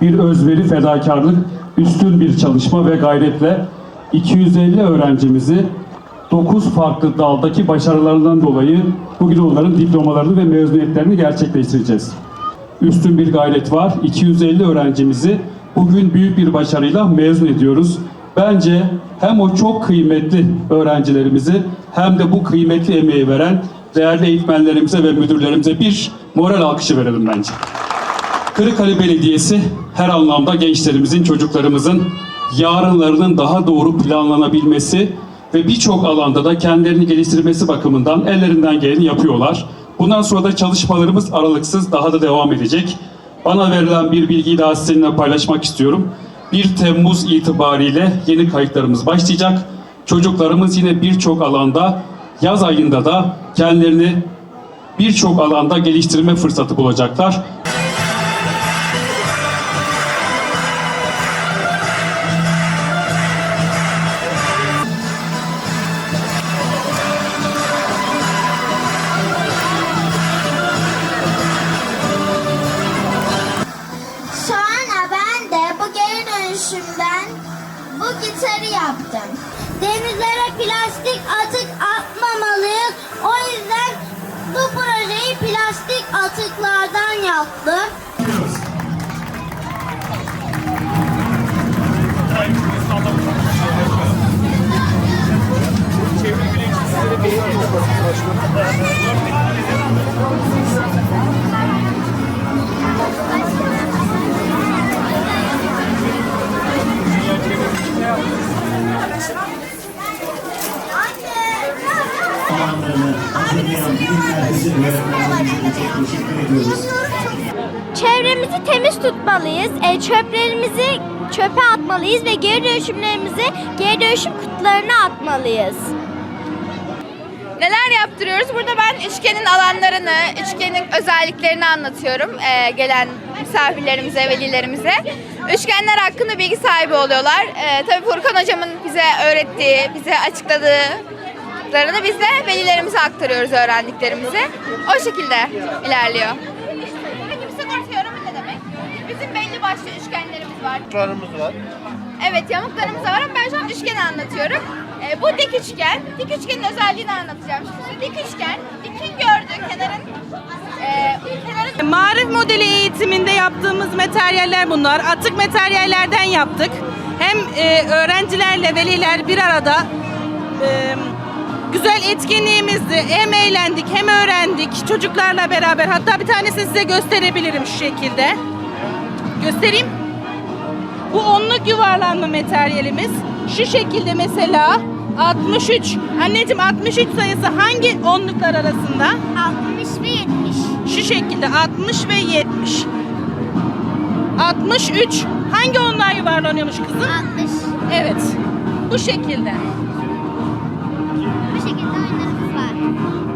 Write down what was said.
bir özveri, fedakarlık, üstün bir çalışma ve gayretle 250 öğrencimizi 9 farklı daldaki başarılarından dolayı bugün onların diplomalarını ve mezuniyetlerini gerçekleştireceğiz. Üstün bir gayret var. 250 öğrencimizi bugün büyük bir başarıyla mezun ediyoruz. Bence hem o çok kıymetli öğrencilerimizi hem de bu kıymetli emeği veren değerli eğitmenlerimize ve müdürlerimize bir moral alkışı verelim bence. Kırıkkale Belediyesi her anlamda gençlerimizin, çocuklarımızın yarınlarının daha doğru planlanabilmesi ve birçok alanda da kendilerini geliştirmesi bakımından ellerinden geleni yapıyorlar. Bundan sonra da çalışmalarımız aralıksız daha da devam edecek. Bana verilen bir bilgiyi daha sizinle paylaşmak istiyorum. 1 Temmuz itibariyle yeni kayıtlarımız başlayacak. Çocuklarımız yine birçok alanda yaz ayında da kendilerini birçok alanda geliştirme fırsatı bulacaklar. Gitarı yaptım. Denizlere plastik atık atmamalıyız. O yüzden bu projeyi plastik atıklardan yaptım. Çevremizi temiz tutmalıyız. E, çöplerimizi çöpe atmalıyız ve geri dönüşümlerimizi geri dönüşüm kutularına atmalıyız. Neler yaptırıyoruz? Burada ben üçgenin alanlarını, üçgenin özelliklerini anlatıyorum ee, gelen misafirlerimize, velilerimize. Üçgenler hakkında bilgi sahibi oluyorlar. Ee, tabii Furkan hocamın bize öğrettiği, bize açıkladıklarını biz de velilerimize aktarıyoruz öğrendiklerimizi. O şekilde ilerliyor. Peki bir sigorta yorumu ne demek? Bizim belli başlı üçgenlerimiz var. Yamuklarımız var. Evet yamuklarımız var ama ben şu an üçgeni anlatıyorum. Ee, bu dik üçgen. Dik üçgenin özelliğini anlatacağım şimdi. Dik üçgen, dikin gördüğü kenarın e, kenarın Marif modeli eğitiminde yaptığımız materyaller bunlar. Atık materyallerden yaptık. Hem e, öğrencilerle veliler bir arada e, güzel etkinliğimizdi. Hem eğlendik hem öğrendik çocuklarla beraber. Hatta bir tanesini size gösterebilirim şu şekilde. Göstereyim. Bu onluk yuvarlanma materyalimiz. Şu şekilde mesela 63. Anneciğim 63 sayısı hangi onluklar arasında? 60 ve 70. Şu şekilde 60 ve 70. 63. Hangi onlar yuvarlanıyormuş kızım? 60. Evet. Bu şekilde. Şekilde oyunlarımız var.